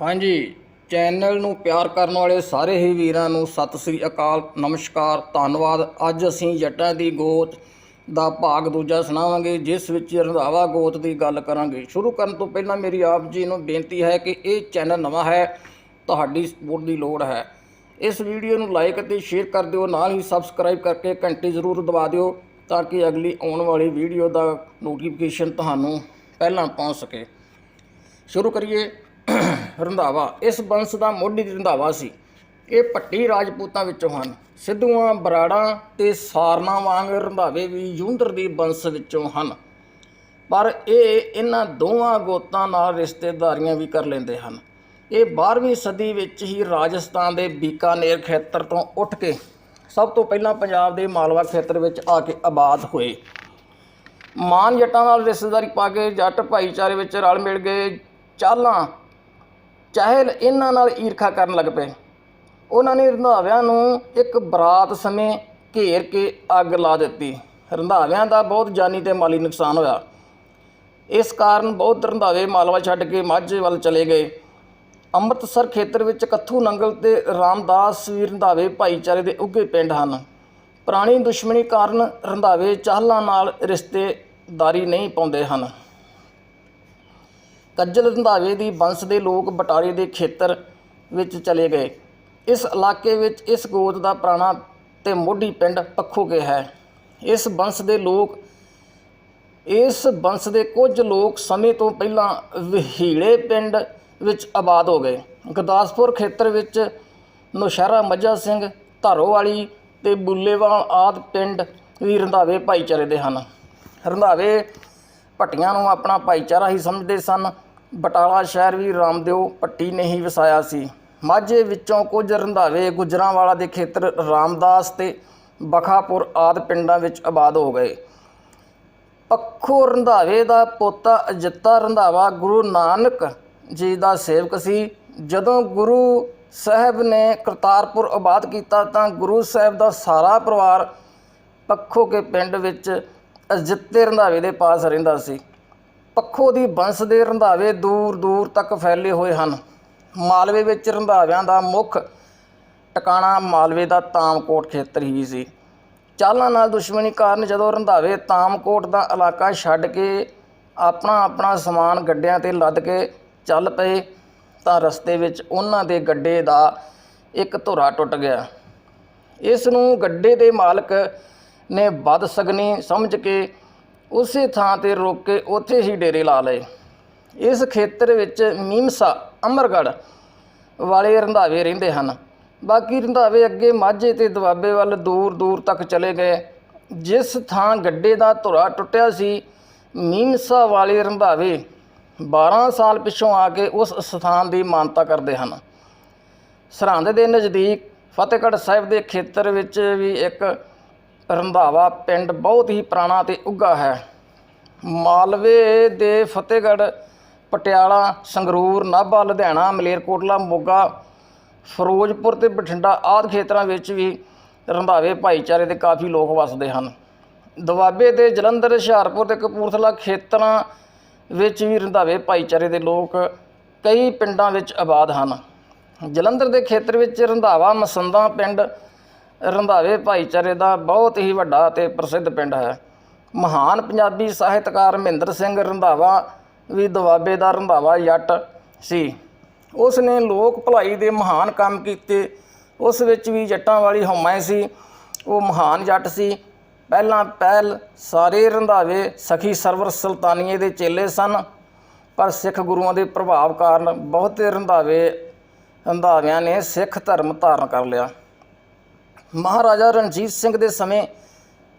ਹਾਂਜੀ, ਚੈਨਲ ਨੂੰ ਪਿਆਰ ਕਰਨ ਵਾਲੇ ਸਾਰੇ ਹੀ ਵੀਰਾਂ ਨੂੰ ਸਤਿ ਸ੍ਰੀ ਅਕਾਲ, ਨਮਸਕਾਰ, ਧੰਨਵਾਦ। ਅੱਜ ਅਸੀਂ ਜੱਟਾਂ ਦੀ ਗੋਤ ਦਾ ਭਾਗ ਦੂਜਾ ਸੁਣਾਵਾਂਗੇ, ਜਿਸ ਵਿੱਚ ਰੰਧਾਵਾ ਗੋਤ ਦੀ ਗੱਲ ਕਰਾਂਗੇ। ਸ਼ੁਰੂ ਕਰਨ ਤੋਂ ਪਹਿਲਾਂ ਮੇਰੀ ਆਪ ਜੀ ਨੂੰ ਬੇਨਤੀ ਹੈ ਕਿ ਇਹ ਚੈਨਲ ਨਵਾਂ ਹੈ, ਤੁਹਾਡੀ ਸਪੋਰਟ ਦੀ ਲੋੜ ਹੈ। ਇਸ ਵੀਡੀਓ ਨੂੰ ਲਾਈਕ ਅਤੇ ਸ਼ੇਅਰ ਕਰ ਦਿਓ, ਨਾਲ ਹੀ ਸਬਸਕ੍ਰਾਈਬ ਕਰਕੇ ਘੰਟੀ ਜ਼ਰੂਰ ਦਬਾ ਦਿਓ, ਤਾਂ ਕਿ ਅਗਲੀ ਆਉਣ ਵਾਲੀ ਵੀਡੀਓ ਦਾ ਨੋਟੀਫਿਕੇਸ਼ਨ ਤੁਹਾਨੂੰ ਪਹਿਲਾਂ ਪਹੁੰਚ ਸਕੇ। ਸ਼ੁਰੂ ਕਰੀਏ। ਰੰਧਾਵਾ। ਇਸ ਬੰਸ ਦਾ ਮੋਢੀ ਰੰਧਾਵਾ ਸੀ। ਇਹ ਪੱਟੀ ਰਾਜਪੂਤਾਂ ਵਿੱਚੋਂ ਹਨ। ਸਿੱਧੂਆਂ, ਬਰਾੜਾਂ ਤੇ ਸਾਰਨਾ ਵਾਂਗ ਰੰਧਾਵੇ ਵੀ ਯੂੰਦਰ ਦੀ ਬੰਸ ਵਿੱਚੋਂ ਹਨ। ਪਰ ਇਹ ਇਹਨਾਂ ਦੋਵਾਂ ਗੋਤਾਂ ਨਾਲ ਰਿਸ਼ਤੇਦਾਰੀਆਂ ਵੀ ਕਰ ਲੈਂਦੇ ਹਨ। ਇਹ 12ਵੀਂ ਸਦੀ ਵਿੱਚ ਹੀ ਰਾਜਸਥਾਨ ਦੇ ਬੀਕਾਨੇਰ ਖੇਤਰ ਤੋਂ ਉੱਠ ਕੇ ਸਭ ਤੋਂ ਪਹਿਲਾਂ ਪੰਜਾਬ ਦੇ ਮਾਲਵਾ ਖੇਤਰ ਵਿੱਚ ਆ ਕੇ ਆਬਾਦ ਹੋਏ। ਮਾਨ ਜੱਟਾਂ ਨਾਲ ਰਿਸ਼ਤੇਦਾਰੀ ਪਾ ਕੇ ਜੱਟ ਭਾਈਚਾਰੇ ਵਿੱਚ ਰਲ ਮਿਲ ਗਏ। ਚਾਲਾਂ ਚਾਹੇ ਇਹਨਾਂ ਨਾਲ ਈਰਖਾ ਕਰਨ ਲੱਗ ਪਏ। ਉਹਨਾਂ ਨੇ ਰੰਧਾਵਿਆਂ ਨੂੰ ਇੱਕ ਬਰਾਤ ਸਮੇਂ ਘੇਰ ਕੇ ਅੱਗ ਲਾ ਦਿੱਤੀ। ਰੰਧਾਵਿਆਂ ਦਾ ਬਹੁਤ ਜਾਨੀ ਤੇ ਮਾਲੀ ਨੁਕਸਾਨ ਹੋਇਆ। ਇਸ ਕਾਰਨ ਬਹੁਤ ਰੰਧਾਵੇ ਮਾਲਵਾ ਛੱਡ ਕੇ ਮਾਝੇ ਵੱਲ ਚਲੇ ਗਏ। ਅੰਮ੍ਰਿਤਸਰ ਖੇਤਰ ਵਿੱਚ ਕੱਥੂ ਨੰਗਲ ਤੇ ਰਾਮਦਾਸ ਵੀ ਰੰਧਾਵੇ ਭਾਈਚਾਰੇ ਦੇ ਉੱਘੇ ਪਿੰਡ ਹਨ। ਪੁਰਾਣੀ ਦੁਸ਼ਮਣੀ ਕਾਰਨ ਰੰਧਾਵੇ ਚਾਹਲਾਂ ਨਾਲ ਰਿਸ਼ਤੇਦਾਰੀ ਨਹੀਂ ਪਾਉਂਦੇ ਹਨ। ਕੱਜਲ ਰੰਧਾਵੇ ਦੀ ਬੰਸ ਦੇ ਲੋਕ ਬਟਾਲੇ ਦੇ ਖੇਤਰ ਵਿੱਚ ਚਲੇ ਗਏ। ਇਸ ਇਲਾਕੇ ਵਿੱਚ ਇਸ ਗੋਤ ਦਾ ਪੁਰਾਣਾ ਤੇ ਮੋਢੀ ਪਿੰਡ ਪੱਖੋਕੇ ਹੈ। ਇਸ ਬੰਸ ਦੇ ਲੋਕ, ਇਸ ਬੰਸ ਦੇ ਕੁਝ ਲੋਕ ਸਮੇਂ ਤੋਂ ਪਹਿਲਾਂ ਵਹੀੜੇ ਪਿੰਡ ਵਿੱਚ ਆਬਾਦ ਹੋ ਗਏ। ਗੁਰਦਾਸਪੁਰ ਖੇਤਰ ਵਿੱਚ ਨੌਸ਼ਹਿਰਾ ਮੱਝਾ ਸਿੰਘ, ਧਾਰੋਵਾਲੀ ਤੇ ਬੁੱਲੇਵਾਲ ਆਦ ਪਿੰਡ ਵੀ ਰੰਧਾਵੇ ਭਾਈਚਾਰੇ ਦੇ ਹਨ। ਰੰਧਾਵੇ ਭੱਟੀਆਂ ਨੂੰ ਆਪਣਾ ਭਾਈਚਾਰਾ ਹੀ ਸਮਝਦੇ ਸਨ। ਬਟਾਲਾ ਸ਼ਹਿਰ ਵੀ ਰਾਮਦੇਵ ਪੱਟੀ ਨੇ ਹੀ ਵਸਾਇਆ ਸੀ। ਮਾਝੇ ਵਿੱਚੋਂ ਕੁਝ ਰੰਧਾਵੇ, ਗੁਜਰਾਂਵਾਲਾ ਦੇ ਖੇਤਰ ਰਾਮਦਾਸ ਤੇ ਬਖਾਪੁਰ ਆਦ ਪਿੰਡਾਂ ਵਿੱਚ ਆਬਾਦ ਹੋ ਗਏ। ਪੱਖੋ ਰੰਧਾਵੇ ਦਾ ਪੋਤਾ ਅਜਿੱਤਾ ਰੰਧਾਵਾ ਗੁਰੂ ਨਾਨਕ ਜੀ ਦਾ ਸੇਵਕ ਸੀ। ਜਦੋਂ ਗੁਰੂ ਸਾਹਿਬ ਨੇ ਕਰਤਾਰਪੁਰ ਆਬਾਦ ਕੀਤਾ ਤਾਂ ਗੁਰੂ ਸਾਹਿਬ ਦਾ ਸਾਰਾ ਪਰਿਵਾਰ ਪੱਖੋ ਕੇ ਪਿੰਡ ਵਿੱਚ ਅਜਿੱਤੇ ਰੰਧਾਵੇ ਦੇ ਪਾਸ ਰਹਿੰਦਾ ਸੀ। ਪੱਖੋ ਦੀ ਬੰਸ ਦੇ ਰੰਧਾਵੇ ਦੂਰ ਦੂਰ ਤੱਕ ਫੈਲੇ ਹੋਏ ਹਨ। ਮਾਲਵੇ ਵਿੱਚ ਰੰਧਾਵਿਆਂ ਦਾ ਮੁੱਖ ਟਿਕਾਣਾ ਮਾਲਵੇ ਦਾ ਤਾਮਕੋਟ ਖੇਤਰ ਹੀ ਸੀ। ਚਾਲਾਂ ਨਾਲ ਦੁਸ਼ਮਣੀ ਕਾਰਨ ਜਦੋਂ ਰੰਧਾਵੇ ਤਾਮਕੋਟ ਦਾ ਇਲਾਕਾ ਛੱਡ ਕੇ ਆਪਣਾ ਆਪਣਾ ਸਮਾਨ ਗੱਡਿਆਂ ਤੇ ਲੱਦ ਕੇ ਚੱਲ ਪਏ, ਤਾਂ ਰਸਤੇ ਵਿੱਚ ਉਹਨਾਂ ਦੇ ਗੱਡੇ ਦਾ ਇੱਕ ਧੁਰਾ ਟੁੱਟ ਗਿਆ। ਇਸ ਨੂੰ ਗੱਡੇ ਦੇ ਮਾਲਕ ਨੇ ਬਦ ਸਗਨੀ ਸਮਝ ਕੇ ਉਸੇ ਥਾਂ ਤੇ ਰੋਕ ਕੇ ਉੱਥੇ ਹੀ ਡੇਰੇ ਲਾ ਲਏ। ਇਸ ਖੇਤਰ ਵਿੱਚ ਮੀਮਸਾ ਅਮਰਗੜ ਵਾਲੇ ਰੰਧਾਵੇ ਰਹਿੰਦੇ ਹਨ। ਬਾਕੀ ਰੰਧਾਵੇ ਅੱਗੇ ਮਾਝੇ ਤੇ ਦੁਆਬੇ ਵੱਲ ਦੂਰ ਦੂਰ ਤੱਕ ਚਲੇ ਗਏ। ਜਿਸ ਥਾਂ ਗੱਡੇ ਦਾ ਧੁਰਾ ਟੁੱਟਿਆ ਸੀ, ਮੀਮਸਾ ਵਾਲੇ ਰੰਧਾਵੇ 12 ਸਾਲ ਪਿਛੋਂ ਆ ਕੇ ਉਸ ਸਥਾਨ ਦੀ ਮਾਨਤਾ ਕਰਦੇ ਹਨ। ਸਰਹੰਦ ਦੇ ਨਜ਼ਦੀਕ ਫਤਿਹਗੜ੍ਹ ਸਾਹਿਬ ਦੇ ਖੇਤਰ ਵਿੱਚ ਵੀ ਇੱਕ ਰੰਧਾਵਾ ਪਿੰਡ ਬਹੁਤ ਹੀ ਪੁਰਾਣਾ ਤੇ ਉੱਗਾ ਹੈ। ਮਾਲਵੇ ਦੇ ਫਤਿਹਗੜ੍ਹ, ਪਟਿਆਲਾ, ਸੰਗਰੂਰ, ਨਾਭਾ, ਲੁਧਿਆਣਾ, ਮਲੇਰਕੋਟਲਾ, ਮੋਗਾ, ਫਿਰੋਜ਼ਪੁਰ ਤੇ ਬਠਿੰਡਾ ਆਦਿ ਖੇਤਰਾਂ ਵਿੱਚ ਵੀ ਰੰਧਾਵੇ ਭਾਈਚਾਰੇ ਦੇ ਕਾਫੀ ਲੋਕ ਵਸਦੇ ਹਨ। ਦੁਆਬੇ ਦੇ ਜਲੰਧਰ, ਹੁਸ਼ਿਆਰਪੁਰ ਤੇ ਕਪੂਰਥਲਾ ਖੇਤਰਾਂ ਵਿੱਚ ਵੀ ਰੰਧਾਵੇ ਭਾਈਚਾਰੇ ਦੇ ਲੋਕ ਕਈ ਪਿੰਡਾਂ ਵਿੱਚ ਆਬਾਦ ਹਨ। ਜਲੰਧਰ ਦੇ ਖੇਤਰ ਵਿੱਚ ਰੰਧਾਵਾ ਮਸੰਦਾ ਪਿੰਡ ਰੰਧਾਵੇ ਭਾਈਚਾਰੇ ਦਾ ਬਹੁਤ ਹੀ ਵੱਡਾ ਅਤੇ ਪ੍ਰਸਿੱਧ ਪਿੰਡ ਹੈ। ਮਹਾਨ ਪੰਜਾਬੀ ਸਾਹਿਤਕਾਰ ਮਹਿੰਦਰ ਸਿੰਘ ਰੰਧਾਵਾ ਵੀ ਦੁਆਬੇ ਦਾ ਰੰਧਾਵਾ ਜੱਟ ਸੀ। ਉਸ ਨੇ ਲੋਕ ਭਲਾਈ ਦੇ ਮਹਾਨ ਕੰਮ ਕੀਤੇ। ਉਸ ਵਿੱਚ ਵੀ ਜੱਟਾਂ ਵਾਲੀ ਹਉਮੈ ਸੀ। ਉਹ ਮਹਾਨ ਜੱਟ ਸੀ। ਪਹਿਲਾਂ ਪਹਿਲ ਸਾਰੇ ਰੰਧਾਵੇ ਸਖੀ ਸਰਵਰ ਸੁਲਤਾਨੀਏ ਦੇ ਚੇਲੇ ਸਨ। ਪਰ ਸਿੱਖ ਗੁਰੂਆਂ ਦੇ ਪ੍ਰਭਾਵ ਕਾਰਨ ਬਹੁਤੇ ਰੰਧਾਵੇ, ਰੰਧਾਵਿਆਂ ਨੇ ਸਿੱਖ ਧਰਮ ਧਾਰਨ ਕਰ ਲਿਆ। ਮਹਾਰਾਜਾ ਰਣਜੀਤ ਸਿੰਘ ਦੇ ਸਮੇਂ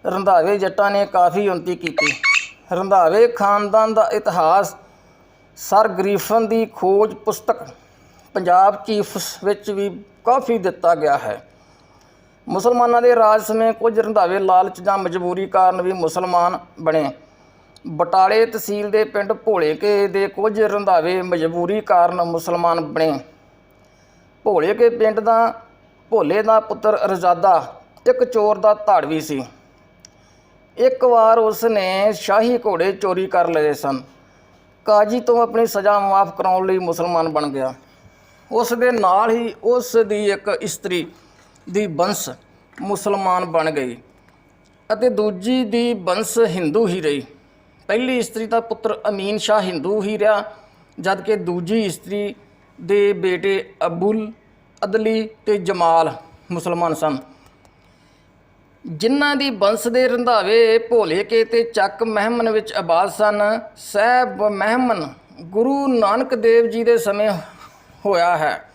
ਰੰਧਾਵੇ ਜੱਟਾਂ ਨੇ ਕਾਫੀ ਉਨਤੀ ਕੀਤੀ। ਰੰਧਾਵੇ ਖਾਨਦਾਨ ਦਾ ਇਤਿਹਾਸ ਸਰ ਗਰੀਫਨ ਦੀ ਖੋਜ ਪੁਸਤਕ ਪੰਜਾਬ ਚੀਫਸ ਵਿੱਚ ਵੀ ਕਾਫੀ ਦਿੱਤਾ ਗਿਆ ਹੈ। ਮੁਸਲਮਾਨਾਂ ਦੇ ਰਾਜ ਸਮੇਂ ਕੁਝ ਰੰਧਾਵੇ ਲਾਲਚ ਜਾਂ ਮਜਬੂਰੀ ਕਾਰਨ ਵੀ ਮੁਸਲਮਾਨ ਬਣੇ। ਬਟਾਲੇ ਤਹਿਸੀਲ ਦੇ ਪਿੰਡ ਭੋਲੇਕੇ ਦੇ ਕੁਝ ਰੰਧਾਵੇ ਮਜਬੂਰੀ ਕਾਰਨ ਮੁਸਲਮਾਨ ਬਣੇ। ਭੋਲੇਕੇ ਪਿੰਡ ਦਾ ਭੋਲੇ ਦਾ ਪੁੱਤਰ ਰਜ਼ਾਦਾ ਇੱਕ ਚੋਰ ਦਾ ਧਾੜਵੀ ਸੀ। ਇੱਕ ਵਾਰ ਉਸ ਨੇ ਸ਼ਾਹੀ ਘੋੜੇ ਚੋਰੀ ਕਰ ਲਏ ਸਨ। ਕਾਜੀ ਤੋਂ ਆਪਣੀ ਸਜ਼ਾ ਮਾਫ ਕਰਾਉਣ ਲਈ ਮੁਸਲਮਾਨ ਬਣ ਗਿਆ। ਉਸ ਦੇ ਨਾਲ ਹੀ ਉਸ ਦੀ ਇੱਕ ਇਸਤਰੀ ਦੀ ਬੰਸ ਮੁਸਲਮਾਨ ਬਣ ਗਈ ਅਤੇ ਦੂਜੀ ਦੀ ਬੰਸ ਹਿੰਦੂ ਹੀ ਰਹੀ। ਪਹਿਲੀ ਇਸਤਰੀ ਦਾ ਪੁੱਤਰ ਅਮੀਨ ਸ਼ਾਹ ਹਿੰਦੂ ਹੀ ਰਿਹਾ, ਜਦਕਿ ਦੂਜੀ ਇਸਤਰੀ ਦੇ ਬੇਟੇ ਅਬੁਲ ਅਦਲੀ ਤੇ ਜਮਾਲ ਮੁਸਲਮਾਨ ਸਨ। ਜਿਨ੍ਹਾਂ ਦੀ ਬੰਸ ਦੇ ਰੰਧਾਵੇ ਭੋਲੇ ਕੇ ਤੇ ਚੱਕ ਮਹਿਮਨ ਵਿੱਚ ਆਬਾਦ ਸਨ, ਸਹਿਬ ਮਹਿਮਨ ਗੁਰੂ ਨਾਨਕ ਦੇਵ ਜੀ ਦੇ ਸਮੇਂ ਹੋਇਆ ਹੈ।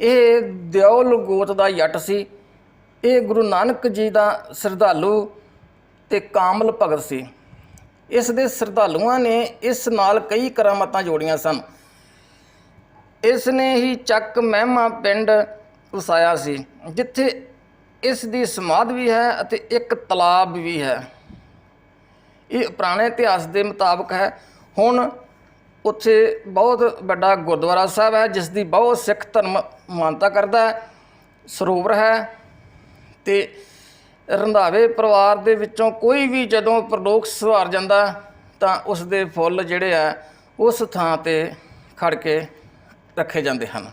ਇਹ ਦਿਉਲ ਗੋਤ ਦਾ ਜੱਟ ਸੀ। ਇਹ ਗੁਰੂ ਨਾਨਕ ਜੀ ਦਾ ਸ਼ਰਧਾਲੂ ਤੇ ਕਾਮਲ ਭਗਤ ਸੀ। ਇਸ ਦੇ ਸ਼ਰਧਾਲੂਆਂ ਨੇ ਇਸ ਨਾਲ ਕਈ ਕਰਾਮਾਤਾਂ ਜੋੜੀਆਂ ਸਨ। ਇਸ ਨੇ ਹੀ ਚੱਕ ਮਹਿਮਾ ਪਿੰਡ ਵਸਾਇਆ ਸੀ, ਜਿੱਥੇ ਇਸ ਦੀ ਸਮਾਧ ਵੀ ਹੈ ਅਤੇ ਇੱਕ ਤਲਾਬ ਵੀ ਹੈ। ਇਹ ਪੁਰਾਣੇ ਇਤਿਹਾਸ ਦੇ ਮੁਤਾਬਕ ਹੈ। ਹੁਣ ਉੱਥੇ ਬਹੁਤ ਵੱਡਾ ਗੁਰਦੁਆਰਾ ਸਾਹਿਬ ਹੈ, ਜਿਸ ਦੀ ਬਹੁਤ ਸਿੱਖ ਧਰਮ ਮਾਨਤਾ ਕਰਦਾ ਹੈ, ਸਰੋਵਰ ਹੈ ਤੇ ਰੰਧਾਵੇ ਪਰਿਵਾਰ ਦੇ ਵਿੱਚੋਂ ਕੋਈ ਵੀ ਜਦੋਂ ਪ੍ਰਲੋਕ ਸਵਾਰ ਜਾਂਦਾ ਤਾਂ ਉਸ ਦੇ ਫੁੱਲ ਜਿਹੜੇ ਆ ਉਸ ਥਾਂ ਤੇ ਖੜ ਕੇ ਰੱਖੇ ਜਾਂਦੇ ਹਨ।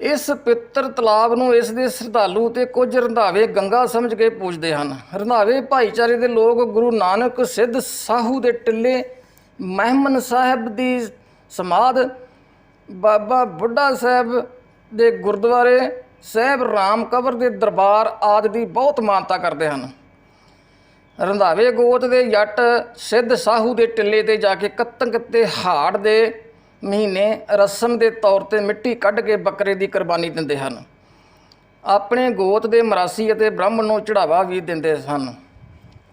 ਇਸ ਪਿੱਤਰ ਤਲਾਬ ਨੂੰ ਇਸ ਦੇ ਸ਼ਰਧਾਲੂ ਤੇ ਕੁਝ ਰੰਧਾਵੇ ਗੰਗਾ ਸਮਝ ਕੇ ਪੂਜਦੇ ਹਨ। ਰੰਧਾਵੇ ਭਾਈਚਾਰੇ ਦੇ ਲੋਕ ਗੁਰੂ ਨਾਨਕ ਸਿੱਧ ਸਾਹੂ ਦੇ ਟਿੱਲੇ, ਮਹਿਮਨ ਸਾਹਿਬ ਦੀ ਸਮਾਧ, ਬਾਬਾ ਬੁੱਢਾ ਸਾਹਿਬ ਦੇ ਗੁਰਦੁਆਰੇ, ਸਾਹਿਬ ਰਾਮ ਕਬਰ ਦੇ ਦਰਬਾਰ ਆਦਿ ਦੀ ਬਹੁਤ ਮਾਨਤਾ ਕਰਦੇ ਹਨ। ਰੰਧਾਵੇ ਗੋਤ ਦੇ ਜੱਟ ਸਿੱਧ ਸਾਹੂ ਦੇ ਟਿੱਲੇ ਤੇ ਜਾ ਕੇ ਕੱਤਕ ਤੇ ਹਾੜ ਦੇ ਮਹੀਨੇ ਰਸਮ ਦੇ ਤੌਰ ਤੇ ਮਿੱਟੀ ਕੱਢ ਕੇ ਬੱਕਰੇ ਦੀ ਕੁਰਬਾਨੀ ਦਿੰਦੇ ਹਨ। ਆਪਣੇ ਗੋਤ ਦੇ ਮਰਾਸੀ ਅਤੇ ਬ੍ਰਾਹਮਣ ਨੂੰ ਚੜਾਵਾ ਵੀ ਦਿੰਦੇ ਸਨ।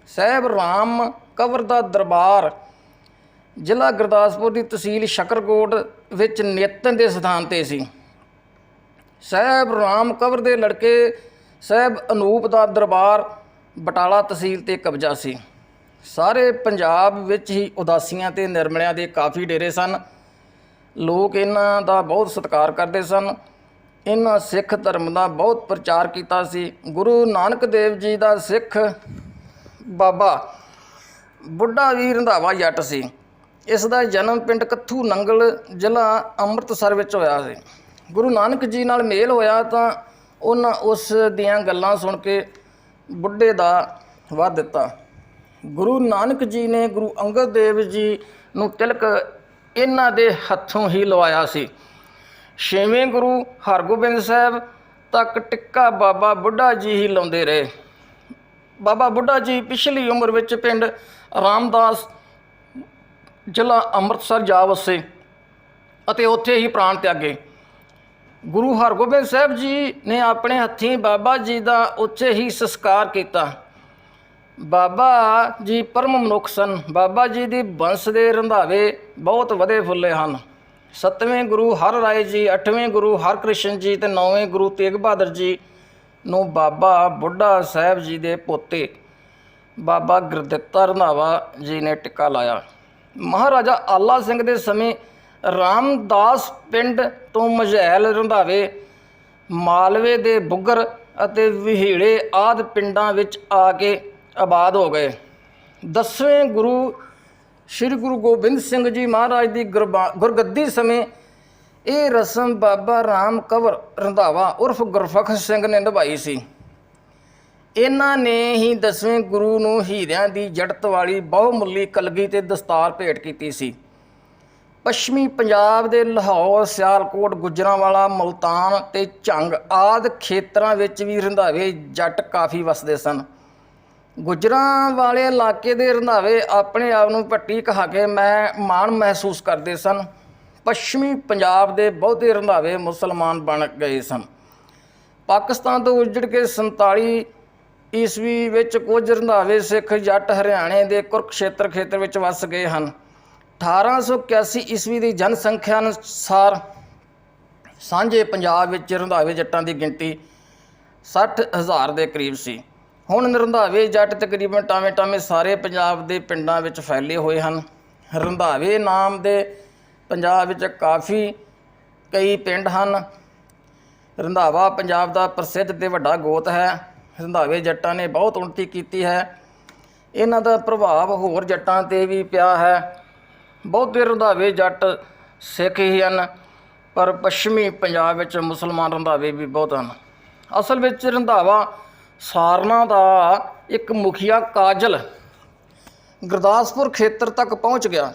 ਸਾਹਿਬ ਰਾਮ ਕਵਰ ਦਾ ਦਰਬਾਰ, ਜ਼ਿਲ੍ਹਾ ਗੁਰਦਾਸਪੁਰ ਦੀ ਤਹਿਸੀਲ ਸ਼ਕਰਕੋਟ ਵਿੱਚ ਨੇਤਨ ਦੇ ਸਥਾਨ ਤੇ ਸੀ। ਸਾਹਿਬ ਰਾਮ ਕਵਰ ਦੇ ਲੜਕੇ ਸਾਹਿਬ ਅਨੂਪ ਦਾ ਦਰਬਾਰ ਬਟਾਲਾ ਤਹਿਸੀਲ ਤੇ ਕਬਜ਼ਾ ਸੀ। ਸਾਰੇ ਪੰਜਾਬ ਵਿੱਚ ਹੀ ਉਦਾਸੀਆਂ ਤੇ ਨਿਰਮਲਿਆਂ ਦੇ ਕਾਫੀ ਡੇਰੇ ਸਨ। ਲੋਕ ਇਹਨਾਂ ਦਾ ਬਹੁਤ ਸਤਿਕਾਰ ਕਰਦੇ ਸਨ। ਇਹਨਾਂ ਸਿੱਖ ਧਰਮ ਦਾ ਬਹੁਤ ਪ੍ਰਚਾਰ ਕੀਤਾ ਸੀ। ਗੁਰੂ ਨਾਨਕ ਦੇਵ ਜੀ ਦਾ ਸਿੱਖ ਬਾਬਾ ਬੁੱਢਾ ਵੀਰ ਰੰਧਾਵਾ ਜੱਟ ਸੀ। ਇਸ ਦਾ ਜਨਮ ਪਿੰਡ ਕੱਥੂ ਨੰਗਲ ਜ਼ਿਲ੍ਹਾ ਅੰਮ੍ਰਿਤਸਰ ਵਿੱਚ ਹੋਇਆ ਸੀ। ਗੁਰੂ ਨਾਨਕ ਜੀ ਨਾਲ ਮੇਲ ਹੋਇਆ ਤਾਂ ਉਹਨਾਂ ਉਸ ਦੀਆਂ ਗੱਲਾਂ ਸੁਣ ਕੇ ਬੁੱਢੇ ਦਾ ਵਰ ਦਿੱਤਾ। ਗੁਰੂ ਨਾਨਕ ਜੀ ਨੇ ਗੁਰੂ ਅੰਗਦ ਦੇਵ ਜੀ ਨੂੰ ਤਿਲਕ ਇਹਨਾਂ ਦੇ ਹੱਥੋਂ ਹੀ ਲਵਾਇਆ ਸੀ। ਛੇਵੇਂ ਗੁਰੂ ਹਰਗੋਬਿੰਦ ਸਾਹਿਬ ਤੱਕ ਟਿੱਕਾ ਬਾਬਾ ਬੁੱਢਾ ਜੀ ਹੀ ਲਾਉਂਦੇ ਰਹੇ। ਬਾਬਾ ਬੁੱਢਾ ਜੀ ਪਿਛਲੀ ਉਮਰ ਵਿੱਚ ਪਿੰਡ ਰਾਮਦਾਸ ਜ਼ਿਲ੍ਹਾ ਅੰਮ੍ਰਿਤਸਰ ਜਾ ਵਸੇ ਅਤੇ ਉੱਥੇ ਹੀ ਪ੍ਰਾਣ ਤਿਆਗੇ। ਗੁਰੂ ਹਰਗੋਬਿੰਦ ਸਾਹਿਬ ਜੀ ਨੇ ਆਪਣੇ ਹੱਥੀਂ ਬਾਬਾ ਜੀ ਦਾ ਉੱਥੇ ਹੀ ਸੰਸਕਾਰ ਕੀਤਾ। ਬਾਬਾ ਜੀ ਪਰਮ ਮਨੁੱਖ ਸਨ। ਬਾਬਾ ਜੀ ਦੀ ਬੰਸ ਦੇ ਰੰਧਾਵੇ ਬਹੁਤ ਵਧੇ ਫੁੱਲੇ ਹਨ। ਸੱਤਵੇਂ ਗੁਰੂ ਹਰ ਰਾਏ ਜੀ, ਅੱਠਵੇਂ ਗੁਰੂ ਹਰਕ੍ਰਿਸ਼ਨ ਜੀ ਤੇ ਨੌਵੇਂ ਗੁਰੂ ਤੇਗ ਬਹਾਦਰ ਜੀ ਨੂੰ ਬਾਬਾ ਬੁੱਢਾ ਸਾਹਿਬ ਜੀ ਦੇ ਪੋਤੇ ਬਾਬਾ ਗੁਰਦਿੱਤਾ ਰੰਧਾਵਾ ਜੀ ਨੇ ਟਿੱਕਾ ਲਾਇਆ। ਮਹਾਰਾਜਾ ਆਲਾ ਸਿੰਘ ਦੇ ਸਮੇਂ ਰਾਮਦਾਸ ਪਿੰਡ ਤੋਂ ਮਝੈਲ ਰੰਧਾਵੇ, ਮਾਲਵੇ ਦੇ ਬੁੱਗਰ ਅਤੇ ਵਿਹੇੜੇ ਆਦ ਪਿੰਡਾਂ ਵਿੱਚ ਆ ਕੇ ਆਬਾਦ ਹੋ ਗਏ। ਦਸਵੇਂ ਗੁਰੂ ਸ੍ਰੀ ਗੁਰੂ ਗੋਬਿੰਦ ਸਿੰਘ ਜੀ ਮਹਾਰਾਜ ਦੀ ਗੁਰਬਾ- ਗੁਰਗੱਦੀ ਸਮੇਂ ਇਹ ਰਸਮ ਬਾਬਾ ਰਾਮ ਕਵਰ ਰੰਧਾਵਾ ਉਰਫ ਗੁਰਫਖਰ ਸਿੰਘ ਨੇ ਨਿਭਾਈ ਸੀ। ਇਹਨਾਂ ਨੇ ਹੀ ਦਸਵੇਂ ਗੁਰੂ ਨੂੰ ਹੀਰਿਆਂ ਦੀ ਜੜਤ ਵਾਲੀ ਬਹੁਮੁੱਲੀ ਕਲਗੀ ਤੇ ਦਸਤਾਰ ਭੇਟ ਕੀਤੀ ਸੀ। ਪੱਛਮੀ ਪੰਜਾਬ ਦੇ ਲਾਹੌਰ, ਸਿਆਲਕੋਟ, ਗੁਜਰਾਂਵਾਲਾ, ਮਲਤਾਨ ਤੇ ਝੰਗ ਆਦ ਖੇਤਰਾਂ ਵਿੱਚ ਵੀ ਰੰਧਾਵੇ ਜੱਟ ਕਾਫੀ ਵਸਦੇ ਸਨ। ਗੁਜਰਾਂ ਵਾਲੇ ਇਲਾਕੇ ਦੇ ਰੰਧਾਵੇ ਆਪਣੇ ਆਪ ਨੂੰ ਭੱਟੀ ਕਹਾ ਕੇ ਮੈਂ ਮਾਣ ਮਹਿਸੂਸ ਕਰਦੇ ਸਨ। ਪੱਛਮੀ ਪੰਜਾਬ ਦੇ ਬਹੁਤੇ ਰੰਧਾਵੇ ਮੁਸਲਮਾਨ ਬਣ ਗਏ ਸਨ। ਪਾਕਿਸਤਾਨ ਤੋਂ ਉੱਜੜ ਕੇ 47 ਈਸਵੀ ਵਿੱਚ ਕੁਝ ਰੰਧਾਵੇ ਸਿੱਖ ਜੱਟ ਹਰਿਆਣੇ ਦੇ ਕੁਰਕਸ਼ੇਤਰ ਖੇਤਰ ਵਿੱਚ ਵਸ ਗਏ ਹਨ। 1881 ਈਸਵੀ ਦੀ ਜਨਸੰਖਿਆ ਅਨੁਸਾਰ ਸਾਂਝੇ ਪੰਜਾਬ ਵਿੱਚ ਰੰਧਾਵੇ ਜੱਟਾਂ ਦੀ ਗਿਣਤੀ 60000 ਦੇ ਕਰੀਬ ਸੀ। ਹੁਣ ਰੰਧਾਵੇ ਜੱਟ ਤਕਰੀਬਨ ਟਾਵੇਂ ਟਾਵੇਂ ਸਾਰੇ ਪੰਜਾਬ ਦੇ ਪਿੰਡਾਂ ਵਿੱਚ ਫੈਲੇ ਹੋਏ ਹਨ। ਰੰਧਾਵੇ ਨਾਮ ਦੇ ਪੰਜਾਬ ਵਿੱਚ ਕਾਫੀ ਕਈ ਪਿੰਡ ਹਨ। ਰੰਧਾਵਾ ਪੰਜਾਬ ਦਾ ਪ੍ਰਸਿੱਧ ਤੇ ਵੱਡਾ ਗੋਤ ਹੈ। ਰੰਧਾਵੇ ਜੱਟਾਂ ਨੇ ਬਹੁਤ ਉન્નਤੀ ਕੀਤੀ ਹੈ। ਇਹਨਾਂ ਦਾ ਪ੍ਰਭਾਵ ਹੋਰ ਜੱਟਾਂ ਤੇ ਵੀ ਪਿਆ ਹੈ। ਬਹੁਤੇ ਰੰਧਾਵੇ ਜੱਟ ਸਿੱਖ ਹੀ ਹਨ, ਪਰ ਪੱਛਮੀ ਪੰਜਾਬ ਵਿੱਚ ਮੁਸਲਮਾਨ ਰੰਧਾਵੇ ਵੀ ਬਹੁਤ ਹਨ। ਅਸਲ ਵਿੱਚ ਰੰਧਾਵਾ ਸਾਰਨਾ ਦਾ ਇੱਕ ਮੁਖੀਆ ਕਾਜਲ ਗੁਰਦਾਸਪੁਰ ਖੇਤਰ ਤੱਕ ਪਹੁੰਚ ਗਿਆ।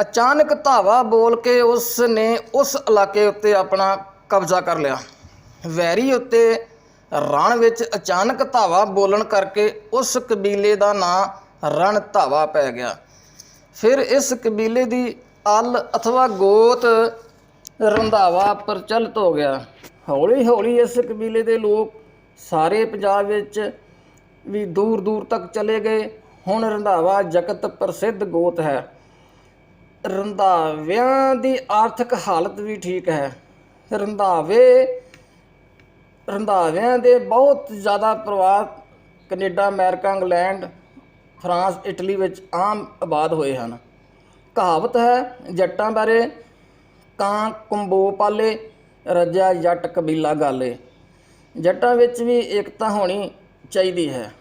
ਅਚਾਨਕ ਧਾਵਾ ਬੋਲ ਕੇ ਉਸ ਨੇ ਉਸ ਇਲਾਕੇ ਉੱਤੇ ਆਪਣਾ ਕਬਜ਼ਾ ਕਰ ਲਿਆ। ਵੈਰੀ ਉੱਤੇ ਰਣ ਵਿੱਚ ਅਚਾਨਕ ਧਾਵਾ ਬੋਲਣ ਕਰਕੇ ਉਸ ਕਬੀਲੇ ਦਾ ਨਾਂ ਰਣ ਧਾਵਾ ਪੈ ਗਿਆ। ਫਿਰ ਇਸ ਕਬੀਲੇ ਦੀ ਅਲ ਅਥਵਾ ਗੋਤ ਰੰਧਾਵਾ ਪ੍ਰਚਲਿਤ ਹੋ ਗਿਆ। ਹੌਲੀ ਹੌਲੀ ਇਸ ਕਬੀਲੇ ਦੇ ਲੋਕ ਸਾਰੇ ਪੰਜਾਬ ਵਿੱਚ ਵੀ ਦੂਰ ਦੂਰ ਤੱਕ ਚਲੇ ਗਏ। ਹੁਣ ਰੰਧਾਵਾ ਜਗਤ ਪ੍ਰਸਿੱਧ ਗੋਤ ਹੈ। ਰੰਧਾਵਿਆਂ ਦੀ ਆਰਥਿਕ ਹਾਲਤ ਵੀ ਠੀਕ ਹੈ। ਰੰਧਾਵੇ, ਰੰਧਾਵਿਆਂ ਦੇ ਬਹੁਤ ਜ਼ਿਆਦਾ ਪਰਿਵਾਰ Canada, America, England, France, Italy ਵਿੱਚ ਆਮ ਆਬਾਦ ਹੋਏ ਹਨ। ਕਹਾਵਤ ਹੈ, ਜੱਟਾਂ ਬਾਰੇ ਕਾਂ ਕੁੰਬੋ ਪਾਲੇ ਰੱਜਾ ਜੱਟ ਕਬੀਲਾ ਗਾਲੇ। ਜੱਟਾਂ ਵਿੱਚ ਵੀ ਏਕਤਾ ਹੋਣੀ ਚਾਹੀਦੀ ਹੈ।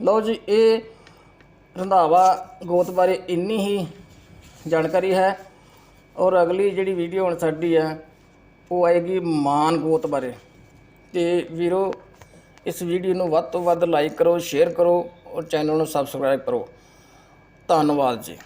ਲਓ ਜੀ, ਇਹ ਰੰਧਾਵਾ ਗੋਤ ਬਾਰੇ ਇੰਨੀ ਹੀ ਜਾਣਕਾਰੀ ਹੈ ਔਰ ਅਗਲੀ ਜਿਹੜੀ ਵੀਡੀਓ ਹੁਣ ਸਾਡੀ ਹੈ ਉਹ ਆਏਗੀ ਮਾਨ ਗੋਤ ਬਾਰੇ। ਤੇ ਵੀਰੋ, ਇਸ ਵੀਡੀਓ ਨੂੰ ਵੱਧ ਤੋਂ ਵੱਧ ਲਾਈਕ ਕਰੋ, ਸ਼ੇਅਰ ਕਰੋ ਔਰ ਚੈਨਲ ਨੂੰ ਸਬਸਕ੍ਰਾਈਬ ਕਰੋ। ਧੰਨਵਾਦ ਜੀ।